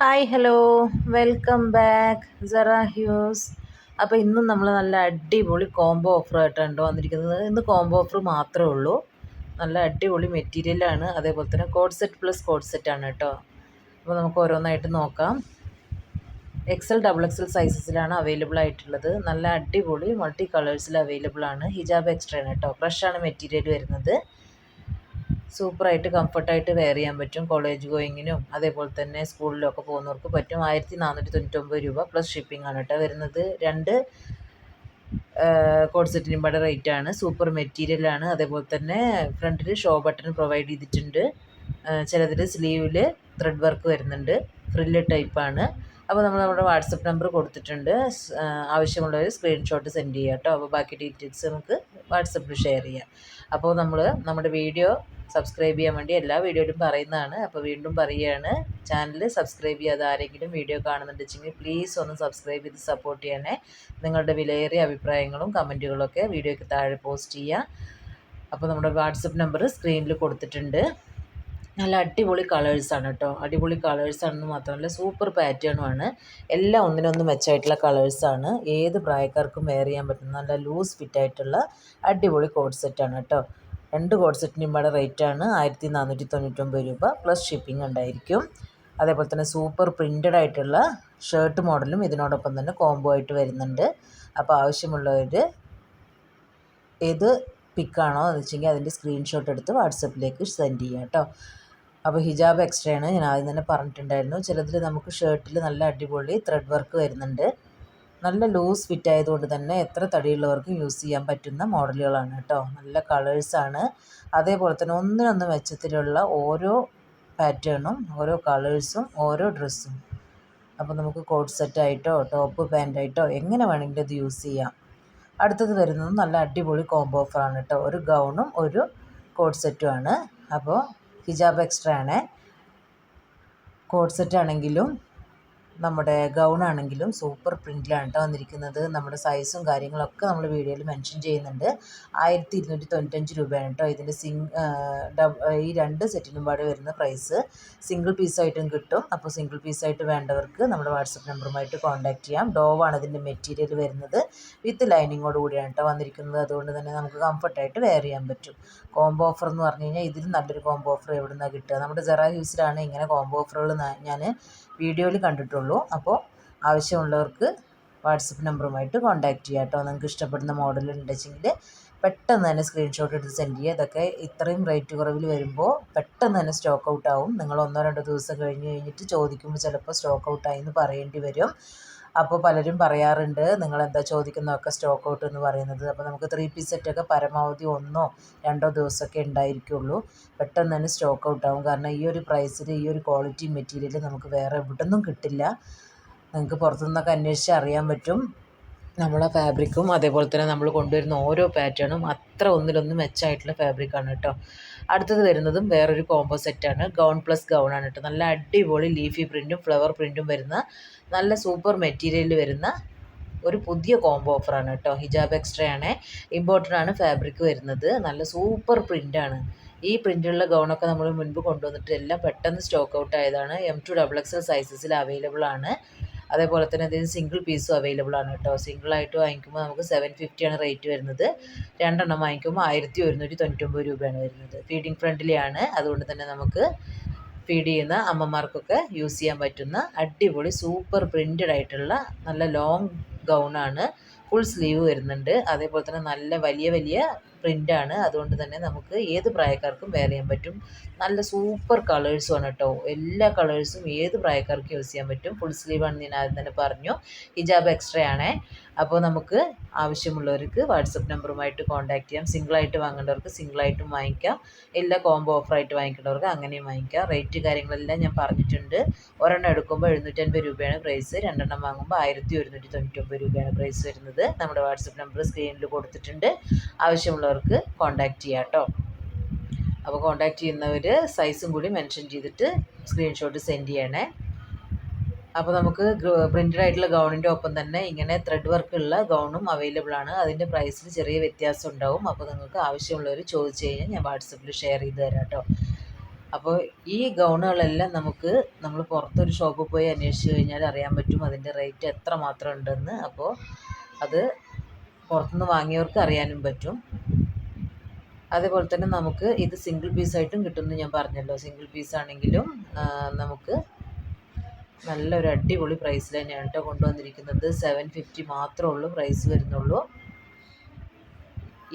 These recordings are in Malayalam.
Hi hello welcome back Sera hues അപ്പോൾ ഇന്നും നമ്മൾ നല്ല അടിപൊളി കോംബോ ഓഫർ ആയിട്ടാണ് വന്നിരിക്കുന്നത്. ഇന്ന് കോംബോ ഓഫർ മാത്രമേ ഉള്ളൂ. നല്ല അടിപൊളി മെറ്റീരിയലാണ് അതേപോലെ തന്നെ കോഡ് സെറ്റ് പ്ലസ് കോഡ് സെറ്റാണ് കേട്ടോ അപ്പോൾ നമുക്ക് ഓരോന്നായിട്ട് നോക്കാം. എക്സൽ ഡബിൾ എക്സൽ സൈസസിലാണ് അവൈലബിൾ ആയിട്ടുള്ളത്. നല്ല അടിപൊളി മൾട്ടി കളേഴ്സിൽ അവൈലബിൾ ആണ്. ഹിജാബ് എക്സ്ട്രാ ആണ് കേട്ടോ ഫ്രഷാണ് മെറ്റീരിയൽ വരുന്നത്. സൂപ്പറായിട്ട് കംഫർട്ടായിട്ട് വെയർ ചെയ്യാൻ പറ്റും. കോളേജ് ഗോയിങ്ങിനും അതേപോലെ തന്നെ സ്കൂളിലൊക്കെ പോകുന്നവർക്ക് പറ്റും. ആയിരത്തി നാനൂറ്റി തൊണ്ണൂറ്റൊമ്പത് രൂപ പ്ലസ് ഷിപ്പിംഗ് ആണ് കേട്ടോ വരുന്നത്. രണ്ട് കോഡ് സെറ്റിനും പാടെ റേറ്റ് ആണ്. സൂപ്പർ മെറ്റീരിയലാണ് അതേപോലെ തന്നെ ഫ്രണ്ടിൽ ഷോ ബട്ടൺ പ്രൊവൈഡ് ചെയ്തിട്ടുണ്ട്. ചിലതിൽ സ്ലീവിൽ ത്രെഡ് വർക്ക് വരുന്നുണ്ട്. ഫ്രില്ല് ടൈപ്പാണ് അപ്പോൾ നമ്മൾ നമ്മുടെ വാട്സപ്പ് നമ്പർ കൊടുത്തിട്ടുണ്ട്. ആവശ്യമുള്ളവർ സ്ക്രീൻഷോട്ട് സെൻഡ് ചെയ്യുക കേട്ടോ അപ്പോൾ ബാക്കി ഡീറ്റെയിൽസ് നമുക്ക് വാട്സപ്പിൽ ഷെയർ ചെയ്യാം. അപ്പോൾ നമ്മൾ നമ്മുടെ വീഡിയോ സബ്സ്ക്രൈബ് ചെയ്യാൻ വേണ്ടി എല്ലാ വീഡിയോയിലും പറയുന്നതാണ്. അപ്പോൾ വീണ്ടും പറയുകയാണ്. ചാനൽ സബ്സ്ക്രൈബ് ചെയ്യാതെ ആരെങ്കിലും വീഡിയോ കാണുന്നുണ്ടെങ്കിൽ പ്ലീസ് ഒന്ന് സബ്സ്ക്രൈബ് ചെയ്ത് സപ്പോർട്ട് ചെയ്യണേ. നിങ്ങളുടെ വിലയേറിയ അഭിപ്രായങ്ങളും കമന്റുകളൊക്കെ വീഡിയോയ്ക്ക് താഴെ പോസ്റ്റ് ചെയ്യുക അപ്പോൾ നമ്മുടെ വാട്സപ്പ് നമ്പർ സ്ക്രീനിൽ കൊടുത്തിട്ടുണ്ട്. നല്ല അടിപൊളി കളേഴ്സാണ് കേട്ടോ അടിപൊളി കളേഴ്സാണെന്ന് മാത്രമല്ല സൂപ്പർ പാറ്റേണുമാണ് എല്ലാം ഒന്നിനൊന്ന് മെച്ചമായിട്ടുള്ള കളേഴ്സാണ് ഏത് പ്രായക്കാർക്കും വെയർ ചെയ്യാൻ പറ്റുന്ന നല്ല ലൂസ് ഫിറ്റായിട്ടുള്ള അടിപൊളി കോഡ് സെറ്റാണ് കേട്ടോ രണ്ട് കോഡ് സെറ്റിന്റെ ഇവിടെ റേറ്റാണ് ആയിരത്തി നാനൂറ്റി തൊണ്ണൂറ്റൊമ്പത് രൂപ പ്ലസ് ഷിപ്പിംഗ് ഉണ്ടായിരിക്കും. അതേപോലെ തന്നെ സൂപ്പർ പ്രിന്റഡ് ആയിട്ടുള്ള ഷർട്ട് മോഡലും ഇതിനോടൊപ്പം തന്നെ കോംബോ ആയിട്ട് വരുന്നുണ്ട്. അപ്പോൾ ആവശ്യമുള്ളവർ ഏത് പിക്കാണോ എന്ന് വെച്ചെങ്കിൽ അതിന്റെ സ്ക്രീൻഷോട്ട് എടുത്ത് വാട്സപ്പിലേക്ക് സെൻഡ് ചെയ്യാം കേട്ടോ അപ്പോൾ ഹിജാബ് എക്സ്ട്രാ ആണ്. ഞാൻ ആദ്യം തന്നെ പറഞ്ഞിട്ടുണ്ടായിരുന്നു. ചിലതിൽ നമുക്ക് ഷർട്ടിൽ നല്ല അടിപൊളി ത്രെഡ് വർക്ക് വരുന്നുണ്ട്. നല്ല ലൂസ് ഫിറ്റ് ആയതുകൊണ്ട് തന്നെ എത്ര തടിയുള്ളവർക്കും യൂസ് ചെയ്യാൻ പറ്റുന്ന മോഡലുകളാണ് കേട്ടോ നല്ല കളേഴ്സാണ് അതേപോലെ തന്നെ ഒന്നിനൊന്ന് മെച്ചത്തിലുള്ള ഓരോ പാറ്റേണും ഓരോ കളേഴ്സും ഓരോ ഡ്രസ്സും അപ്പോൾ നമുക്ക് കോട്ട് സെറ്റായിട്ടോ ടോപ്പ് പാന്റായിട്ടോ എങ്ങനെ വേണമെങ്കിലും ഇത് യൂസ് ചെയ്യാം. അടുത്തത് വരുന്നത് നല്ല അടിപൊളി കോംബോ ഓഫറാണ് കേട്ടോ ഒരു ഗൗണും ഒരു കോട്ട് സെറ്റുമാണ് അപ്പോൾ ഹിജാബ് എക്സ്ട്രാ ആണ്. കോഡ് സെറ്റ് ആണെങ്കിലും നമ്മുടെ ഗൗൺ ആണെങ്കിലും സൂപ്പർ പ്രിന്റിലാണ് കേട്ടോ വന്നിരിക്കുന്നത്. നമ്മുടെ സൈസും കാര്യങ്ങളൊക്കെ നമ്മൾ വീഡിയോയിൽ മെൻഷൻ ചെയ്യുന്നുണ്ട്. ആയിരത്തി ഇരുന്നൂറ്റി തൊണ്ണൂറ്റഞ്ച് രൂപയാണ് കേട്ടോ ഇതിന്റെ സിംഗ് ഈ രണ്ട് സെറ്റിനും പാടെ വരുന്ന പ്രൈസ് സിംഗിൾ പീസായിട്ടും കിട്ടും. അപ്പോൾ സിംഗിൾ പീസായിട്ട് വേണ്ടവർക്ക് നമ്മുടെ വാട്സപ്പ് നമ്പറുമായിട്ട് കോൺടാക്റ്റ് ചെയ്യാം. ഡോവാണ് ഇതിന്റെ മെറ്റീരിയൽ വരുന്നത്. വിത്ത് ലൈനിങ്ങോട് കൂടിയാണ് കേട്ടോ വന്നിരിക്കുന്നത്. അതുകൊണ്ട് തന്നെ നമുക്ക് കംഫർട്ടായിട്ട് വെയർ ചെയ്യാൻ പറ്റും. കോംബോ ഓഫർ എന്ന് പറഞ്ഞു കഴിഞ്ഞാൽ ഇതിൽ നല്ലൊരു കോംബോ ഓഫർ എവിടെ നിന്നാണ് കിട്ടുക? നമ്മുടെ ജെറാ ഹ്യൂസിലാണ് ഇങ്ങനെ കോംബോ ഓഫറുകൾ ഞാൻ വീഡിയോയിൽ കണ്ടിട്ടുള്ളൂ. അപ്പോൾ ആവശ്യമുള്ളവർക്ക് വാട്സപ്പ് നമ്പറുമായിട്ട് കോൺടാക്റ്റ് ചെയ്യാം കേട്ടോ. നിങ്ങൾക്ക് ഇഷ്ടപ്പെടുന്ന മോഡൽ ഉണ്ടെങ്കിൽ പെട്ടെന്ന് തന്നെ സ്ക്രീൻഷോട്ട് എടുത്ത് സെൻഡ് ചെയ്യുക. ഇതൊക്കെ ഇത്രയും റേറ്റ് കുറവിൽ വരുമ്പോൾ പെട്ടെന്ന് തന്നെ സ്റ്റോക്ക് ഔട്ട് ആവും നിങ്ങൾ ഒന്നോ രണ്ടോ ദിവസം കഴിഞ്ഞ് കഴിഞ്ഞിട്ട് ചോദിക്കുമ്പോൾ ചിലപ്പോൾ സ്റ്റോക്ക് ഔട്ടായി എന്ന് പറയേണ്ടി വരും. അപ്പോൾ പലരും പറയാറുണ്ട് നിങ്ങൾ എന്താ ചോദിക്കുന്നതൊക്കെ സ്റ്റോക്ക് ഔട്ട് എന്ന് പറയുന്നത്? അപ്പോൾ നമുക്ക് ത്രീ പീസ് സെറ്റൊക്കെ പരമാവധി ഒന്നോ രണ്ടോ ദിവസമൊക്കെ ഉണ്ടായിരിക്കുള്ളൂ. പെട്ടെന്ന് തന്നെ സ്റ്റോക്ക് ഔട്ട് ആവും. കാരണം ഈ ഒരു പ്രൈസിൽ ഈ ഒരു ക്വാളിറ്റി മെറ്റീരിയൽ നമുക്ക് വേറെ എവിടെ നിന്നും കിട്ടില്ല. നിങ്ങൾക്ക് പുറത്തുനിന്നൊക്കെ അന്വേഷിച്ച് അറിയാൻ പറ്റും. നമ്മളെ ഫാബ്രിക്കും അതേപോലെ തന്നെ നമ്മൾ കൊണ്ടുവരുന്ന ഓരോ പാറ്റേണും അത്ര ഒന്നിലൊന്നും മെച്ചമായിട്ടുള്ള ഫാബ്രിക്കാണ് കേട്ടോ. അടുത്തത് വരുന്നതും വേറൊരു കോംബോ സെറ്റാണ് ഗൗൺ പ്ലസ് ഗൗൺ ആണ് കേട്ടോ. നല്ല അടിപൊളി ലീഫി പ്രിന്റും ഫ്ലവർ പ്രിന്റും വരുന്ന നല്ല സൂപ്പർ മെറ്റീരിയലിൽ വരുന്ന ഒരു പുതിയ കോംബോ ഓഫറാണ് കേട്ടോ. ഹിജാബ് എക്സ്ട്രാ ആണ്. ഇമ്പോർട്ടന്റ് ആണ് ഫാബ്രിക് വരുന്നത്. നല്ല സൂപ്പർ പ്രിന്റാണ് ഈ പ്രിന്റുള്ള ഗൗണൊക്കെ നമ്മൾ മുൻപ് കൊണ്ടുവന്നിട്ട് എല്ലാം പെട്ടെന്ന് സ്റ്റോക്ക് ഔട്ട് ആയതാണ്. എം ടു ഡബിൾ എക്സൽ സൈസസിൽ അവൈലബിൾ ആണ്. അതേപോലെ തന്നെ ഇതിന് സിംഗിൾ പീസും അവൈലബിൾ ആണ് കേട്ടോ. സിംഗിളായിട്ട് വാങ്ങിക്കുമ്പോൾ നമുക്ക് സെവൻ ഫിഫ്റ്റിയാണ് റേറ്റ് വരുന്നത്. രണ്ടെണ്ണം വാങ്ങിക്കുമ്പോൾ ആയിരത്തി ഒരുന്നൂറ്റി തൊണ്ണൂറ്റൊമ്പത് രൂപയാണ് വരുന്നത്. ഫീഡിങ് ഫ്രണ്ടിലെയാണ് അതുകൊണ്ട് തന്നെ നമുക്ക് ഫീഡ് ചെയ്യുന്ന അമ്മമാർക്കൊക്കെ യൂസ് ചെയ്യാൻ പറ്റുന്ന അടിപൊളി സൂപ്പർ പ്രിന്റഡ് ആയിട്ടുള്ള നല്ല ലോങ് ഗൗണാണ് ഫുൾ സ്ലീവ് വരുന്നുണ്ട്. അതേപോലെ തന്നെ നല്ല വലിയ വലിയ പ്രിന്റാണ് അതുകൊണ്ട് തന്നെ നമുക്ക് ഏത് പ്രായക്കാർക്കും വെയർ ചെയ്യാൻ പറ്റും. നല്ല സൂപ്പർ കളേഴ്സുമാണ് കേട്ടോ എല്ലാ കളേഴ്സും ഏത് പ്രായക്കാർക്കും യൂസ് ചെയ്യാൻ പറ്റും. ഫുൾ സ്ലീവാണ് ഞാൻ ആദ്യം തന്നെ പറഞ്ഞു. ഹിജാബ് എക്സ്ട്രാ ആണേ. അപ്പോൾ നമുക്ക് ആവശ്യമുള്ളവർക്ക് വാട്സപ്പ് നമ്പറുമായിട്ട് കോൺടാക്ട് ചെയ്യാം. സിംഗിളായിട്ട് വാങ്ങേണ്ടവർക്ക് സിംഗിളായിട്ടും വാങ്ങിക്കാം. എല്ലാ കോംബോ ഓഫറായിട്ട് വാങ്ങിക്കേണ്ടവർക്ക് അങ്ങനെയും വാങ്ങിക്കാം. റേറ്റ് കാര്യങ്ങളെല്ലാം ഞാൻ പറഞ്ഞിട്ടുണ്ട്. ഒരെണ്ണം എടുക്കുമ്പോൾ എഴുന്നൂറ്റൻപത് രൂപയാണ് പ്രൈസ്. രണ്ടെണ്ണം വാങ്ങുമ്പോൾ ആയിരത്തി ഒരുന്നൂറ്റി തൊണ്ണൂറ്റൊമ്പത് രൂപയാണ് പ്രൈസ് വരുന്നത്. നമ്മുടെ വാട്സപ്പ് നമ്പർ സ്ക്രീനിൽ കൊടുത്തിട്ടുണ്ട്. ആവശ്യമുള്ളവർക്ക് കോൺടാക്റ്റ് ചെയ്യാം കേട്ടോ അപ്പോൾ കോൺടാക്റ്റ് ചെയ്യുന്നവർ സൈസും കൂടി മെൻഷൻ ചെയ്തിട്ട് സ്ക്രീൻഷോട്ട് സെൻഡ് ചെയ്യണേ. അപ്പോൾ നമുക്ക് പ്രിന്റഡ് ആയിട്ടുള്ള ഗൗണിന്റെ ഒപ്പം തന്നെ ഇങ്ങനെ ത്രെഡ് വർക്ക് ഉള്ള ഗൗണും അവൈലബിൾ ആണ്. അതിന്റെ പ്രൈസിൽ ചെറിയ വ്യത്യാസം ഉണ്ടാവും. അപ്പോൾ നിങ്ങൾക്ക് ആവശ്യമുള്ളവർ ചോദിച്ചു കഴിഞ്ഞാൽ ഞാൻ വാട്സപ്പിൽ ഷെയർ ചെയ്ത് തരാം കേട്ടോ അപ്പോൾ ഈ ഗൗണുകളെല്ലാം നമുക്ക് നമ്മൾ പുറത്തൊരു ഷോപ്പിൽ പോയി അന്വേഷിച്ച് കഴിഞ്ഞാൽ അറിയാൻ പറ്റും അതിന്റെ റേറ്റ് എത്ര മാത്രം ഉണ്ടെന്ന്. അപ്പോൾ അത് പുറത്തുനിന്ന് വാങ്ങിയവർക്ക് അറിയാനും പറ്റും. അതേപോലെ തന്നെ നമുക്ക് ഇത് സിംഗിൾ പീസായിട്ടും കിട്ടുമെന്ന് ഞാൻ പറഞ്ഞല്ലോ. സിംഗിൾ പീസ് ആണെങ്കിലും നമുക്ക് നല്ലൊരു അടിപൊളി പ്രൈസിൽ തന്നെയാണ് കേട്ടോ കൊണ്ടുവന്നിരിക്കുന്നത്. സെവൻ ഫിഫ്റ്റി മാത്രമേ ഉള്ളൂ പ്രൈസ് വരുന്നുള്ളൂ.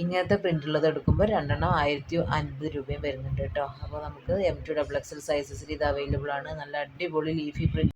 ഇങ്ങനത്തെ പ്രിന്റുള്ളത് എടുക്കുമ്പോൾ രണ്ടെണ്ണം ആയിരത്തി അൻപത് രൂപയും വരുന്നുണ്ട് കേട്ടോ അപ്പോൾ നമുക്ക് എം ടു ഡബിൾ എക്സൽ സൈസസിൽ ഇത് അവൈലബിൾ ആണ്. നല്ല അടിപൊളി ലീഫി പ്രിന്റ്